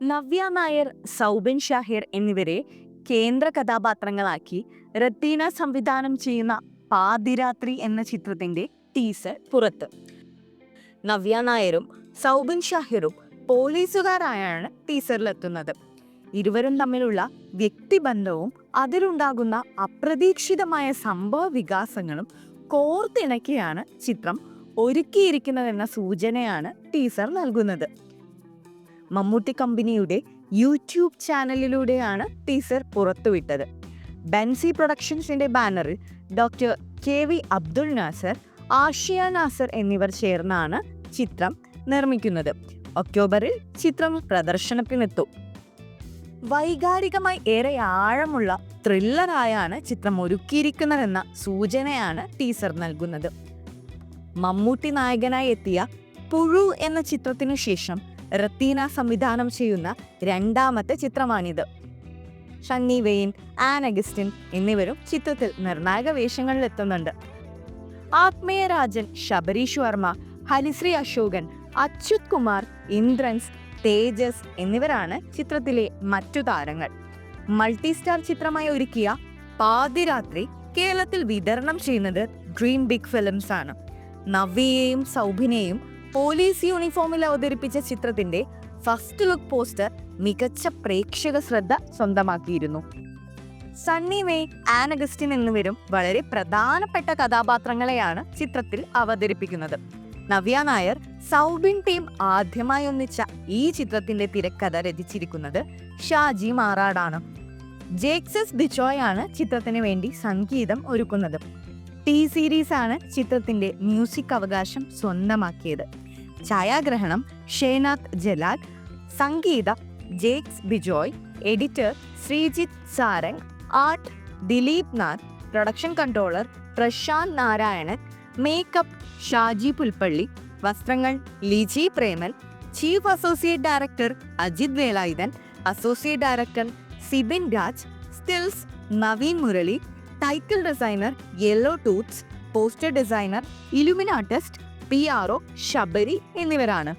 നവ്യ നായർ സൗബിൻ ഷാഹിർ എന്നിവരെ കേന്ദ്ര കഥാപാത്രങ്ങളാക്കി റത്തീന സംവിധാനം ചെയ്യുന്ന പാതിരാത്രി എന്ന ചിത്രത്തിന്റെ ടീസർ പുറത്ത്. നവ്യ നായരും സൗബിൻ ഷാഹിറും പോലീസുകാരായാണ് ടീസറിലെത്തുന്നത് ഇരുവരും തമ്മിലുള്ള വ്യക്തിബന്ധവും അതിലുണ്ടാകുന്ന അപ്രതീക്ഷിതമായ സംഭവ വികാസങ്ങളും കോർത്തിണക്കിയാണ് ചിത്രം ഒരുക്കിയിരിക്കുന്നതെന്ന സൂചനയാണ് ടീസർ നൽകുന്നത്. മമ്മൂട്ടി കമ്പനിയുടെ യൂട്യൂബ് ചാനലിലൂടെയാണ് ടീസർ പുറത്തുവിട്ടത്. ബെൻസി പ്രൊഡക്ഷൻസിന്റെ ബാനറിൽ doctor K V Abdul Nasar Ashiya Nasar എന്നിവർ ചേർന്നാണ് ചിത്രം നിർമ്മിക്കുന്നത്. ഒക്ടോബറിൽ ചിത്രം പ്രദർശനത്തിനെത്തും. വൈകാരികമായി ഏറെ ആഴമുള്ള ത്രില്ലറായാണ് ചിത്രം ഒരുക്കിയിരിക്കുന്നതെന്ന സൂചനയാണ് ടീസർ നൽകുന്നത്. മമ്മൂട്ടി നായകനായി എത്തിയ പുഴു എന്ന ചിത്രത്തിനു ശേഷം റത്തീന സംവിധാനം ചെയ്യുന്ന രണ്ടാമത്തെ ചിത്രമാണിത്. ഷണ്ണി വെയിൻ ആൻ അഗസ്റ്റിൻ എന്നിവരും ചിത്രത്തിൽ നിർണായക വേഷങ്ങളിൽ എത്തുന്നുണ്ട് ആത്മീയരാജൻ ശബരീഷ് വർമ്മ ഹരിശ്രീ അശോകൻ അച്യുത് കുമാർ ഇന്ദ്രൻസ് തേജസ് എന്നിവരാണ് ചിത്രത്തിലെ മറ്റു താരങ്ങൾ. മൾട്ടി സ്റ്റാർ ചിത്രമായി ഒരുക്കിയ പാതിരാത്രി കേരളത്തിൽ വിതരണം ചെയ്യുന്നത് ഡ്രീം ബിഗ് ഫിലിംസ് ആണ്. നവ്യയെയും സൗഭിനെയും പോലീസ് യൂണിഫോമിൽ അവതരിപ്പിച്ച ചിത്രത്തിന്റെ ഫസ്റ്റ് ലുക്ക് പോസ്റ്റർ മികച്ച പ്രേക്ഷക ശ്രദ്ധ സ്വന്തമാക്കിയിരുന്നു. സണ്ണി വേ ആനഗസ്റ്റിൻ എന്നിവരും വളരെ പ്രധാനപ്പെട്ട കഥാപാത്രങ്ങളെയാണ് ചിത്രത്തിൽ അവതരിപ്പിക്കുന്നത്. നവ്യ നായർ സൗബിൻ ടീം ആദ്യമായി ഒന്നിച്ച ഈ ചിത്രത്തിന്റെ തിരക്കഥ രചിച്ചിരിക്കുന്നത് ഷാജി മാറാടാണ്. ജേക്സസ് ദിചോയാണ് ചിത്രത്തിന് വേണ്ടി സംഗീതം ഒരുക്കുന്നത്. ടി സീരീസ് ആണ് ചിത്രത്തിന്റെ മ്യൂസിക് അവകാശം സ്വന്തമാക്കിയത്. ഛായാഗ്രഹണം ഷേനാഥ് ജലാൽ സംഗീത Jakes Bejoy editor Sreejith Sarang art Dileep Nath production controller Prasanth Narayanan makeup Shaji Pulpally വസ്ത്രങ്ങൾ Liji Preman chief associate director Ajith Velayudhan associate director Sibin Raj stills Naveen Murali title designer Yellow Tooths poster designer Illuminartist P R O Sabari എന്നിവരാണ്.